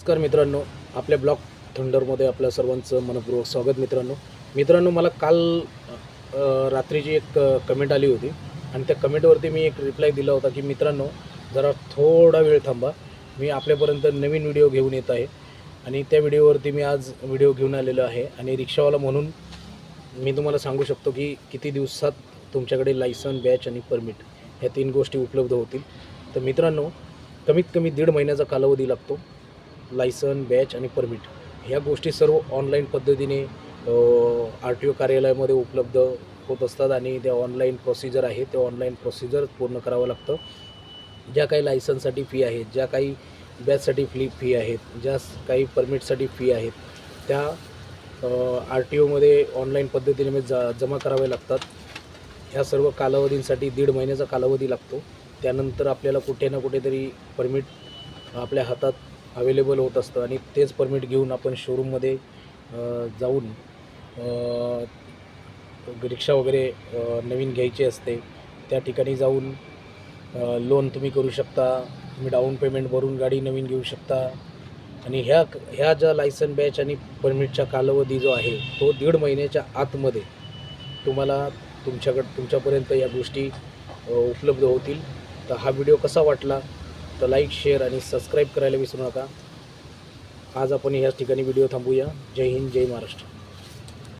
नमस्कार मित्रांनो आपल्या ब्लॉग थंडरमध्ये आपल्या सर्वांचं मनपूर्वक स्वागत मित्रांनो. मित्रांनो मला काल रात्रीची एक कमेंट आली होती आणि त्या कमेंटवरती मी एक रिप्लाय दिला होता की मित्रांनो जरा थोडा वेळ थांबा. मी आपल्यापर्यंत नवीन व्हिडिओ घेऊन येत आहे आणि त्या व्हिडिओवरती मी आज व्हिडिओ घेऊन आलेलो आहे आणि रिक्षावाला म्हणून मी तुम्हाला सांगू शकतो की किती दिवसात तुमच्याकडे लायसन बॅच आणि परमिट ह्या तीन गोष्टी उपलब्ध होतील. तर मित्रांनो कमीत कमी दीड महिन्याचा कालावधी लागतो. लायसन बॅच आणि परमिट ह्या गोष्टी सर्व ऑनलाईन पद्धतीने आर टी ओ कार्यालयामध्ये उपलब्ध होत असतात आणि त्या ऑनलाईन प्रोसिजर आहे ते ऑनलाईन प्रोसिजर पूर्ण करावं लागतं. ज्या काही लायसनसाठी फी आहेत ज्या काही बॅचसाठी फी फी आहेत ज्या काही परमिटसाठी फी आहेत त्या आर टी ओमध्ये ऑनलाईन पद्धतीने म्हणजे जा जमा कराव्या लागतात. ह्या सर्व कालावधींसाठी दीड महिन्याचा कालावधी लागतो. त्यानंतर आपल्याला कुठे ना कुठेतरी परमिट आपल्या हातात अवेलेबल होत असतं आणि तेच परमिट घेऊन आपण शोरूममध्ये जाऊन रिक्षा वगैरे नवीन घ्यायची असते. त्या ठिकाणी जाऊन लोन तुम्ही करू शकता. तुम्ही डाऊन पेमेंट भरून गाडी नवीन घेऊ शकता. आणि ह्या ह्या ज्या लायसन बॅच आणि परमिटचा कालावधी जो आहे तो दीड महिन्याच्या आतमध्ये तुम्हाला तुमच्याकडं तुमच्यापर्यंत या गोष्टी उपलब्ध होतील. तर हा व्हिडिओ कसा वाटला? तर लाईक शेअर आणि सबस्क्राईब करायला विसरू नका. आज आपण ह्याच ठिकाणी व्हिडिओ थांबूया. जय हिंद जय महाराष्ट्र.